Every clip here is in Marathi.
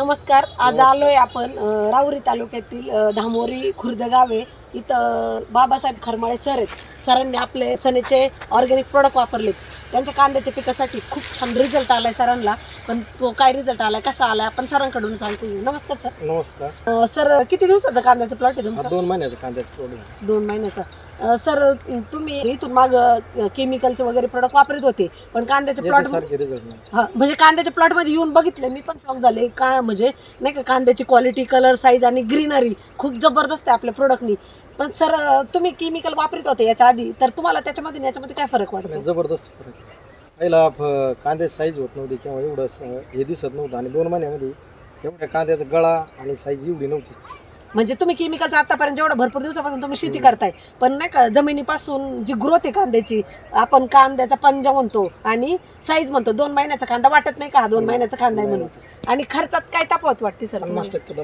नमस्कार. आज आलोय आपण अ, राहुरी तालुक्यातील धामोरी खुर्द गावे इथं बाबासाहेब खरमाळे सर आहेत. सरांनी आपले सनेचे ऑर्गॅनिक प्रोडक्ट वापरलेत. त्यांच्या कांद्याच्या पिकासाठी खूप छान रिझल्ट आलाय सरांना. पण तो काय रिझल्ट आलाय कसा आलाय आपण सरांकडून सांगतो नमस्कार सर. नमस्कार. अ, सर किती दिवसाचं कांद्याचं प्लॉट आहे तुमचा? दोन महिन्याचा कांद्याचा प्रोडक्ट दोन महिन्याचा. अ, सर तुम्ही इथून माग केमिकलचे वगैरे प्रोडक्ट वापरत होते पण कांद्याच्या प्लॉट याच्यासारखे रिझल्ट नाही. हा म्हणजे कांद्याच्या प्लॉटमध्ये येऊन बघितलं मी पण शॉक झाले. का म्हणजे नाही का कांद्याची क्वालिटी कलर साईज आणि ग्रीनरी खूप जबरदस्त आहे आपल्या प्रोडक्टनी पण सर तुम्ही केमिकल वापरत होते याच्या आधी तर तुम्हाला त्याच्यामध्ये याच्यामध्ये काय फरक वाटतो? जबरदस्त फरक. पहिला कांद्याची साईज होत नव्हती किंवा एवढं हे दिसत नव्हतं. आणि दोन महिन्यामध्ये एवढ्या कांद्याचा गळा आणि साईज एवढी नव्हतीच. म्हणजे तुम्ही केमिकलचा आतापर्यंत जेवढा भरपूर दिवसापासून तुम्ही शेती करताय पण नाही का जमिनीपासून जी ग्रोथ आहे कांद्याची आपण कांद्याचा पंजा म्हणतो आणि साईज म्हणतो. दोन महिन्याचा कांदा वाटत नाही का? हा दोन महिन्याचा कांदा आहे म्हणून. आणि खर्चात काय तफावत वाटते सर पन्नास? टक्के.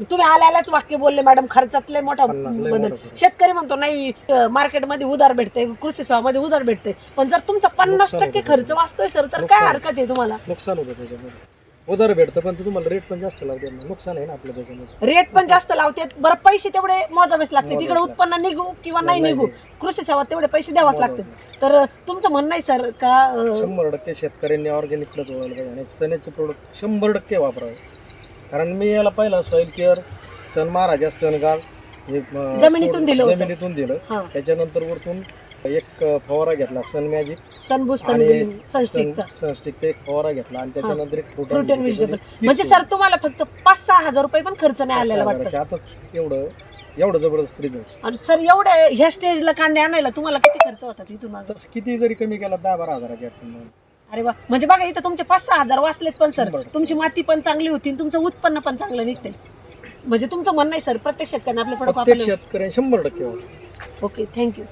तुम्ही आल्यालाच वाक्य बोलले मॅडम खर्चात लय मोठा बदल. शेतकरी म्हणतो नाही मार्केटमध्ये उधार भेटते कृषी सेवामध्ये उधार भेटते पण जर तुमचा पन्नास टक्के. खर्च वाचतोय सर तर काय. हरकत आहे तुम्हाला नुकसान होतं त्याच्यामध्ये उधार भेटतं पण तुम्हाला रेट पण जास्त लावते. नुकसान आहे ना आपलं त्याच्यामध्ये रेट पण जास्त लावते बरं पैसे तेवढे मोजावेच लागते तिकडे. उत्पन्न निघू किंवा नाही निघू कृषी सेवा तेवढे पैसे द्यावाच लागते तर तुमचं म्हणणं आहे सर का शंभर टक्के शेतकऱ्यांनी ऑर्गॅनिककडे जोडायला पाहिजे आणि सनेचे प्रोडक्ट शंभर टक्के वापरावे कारण मी याला पहिला सॉईल केअर सन महाराजा सनगाळ हे, अं, जमिनीतून सोड- दिलं होतं. जमिनीतून दिलं. हा. त्याच्यानंतर वरतून एक अं, फवारा घेतला सन मॅजिक आणि सनस्टिकचा सनस्टिकचा एक फवारा घेतला आणि त्याच्यानंतर एक फ्रूट फ्रूट अँड व्हेजिटेबल म्हणजे सर तुम्हाला फक्त पाच सहा हजार रुपये पण खर्च नाही आलेला वाटतं. आताच एवढं एवढं जबरदस्त रिझल्ट आणि सर एवढ्या ह्या स्टेजला कांदे आणायला तुम्हाला किती खर्च मागं? तसं किती जरी कमी केला दहा बारा हजाराच्या आत अरे वा. म्हणजे बघा इथं तुमचे पाच सहा हजार वाचलेत पण सर. तुमची माती पण चांगली होती आणि तुमचं उत्पन्न पण चांगलं निघते म्हणजे तुमचं म्हणणं आहे सर प्रत्येक शेतकऱ्यांना आपले प्रोडक्ट प्रत्येक वापरले शेतकऱ्यांनी शंभर टक्के वापरा. Okay thank you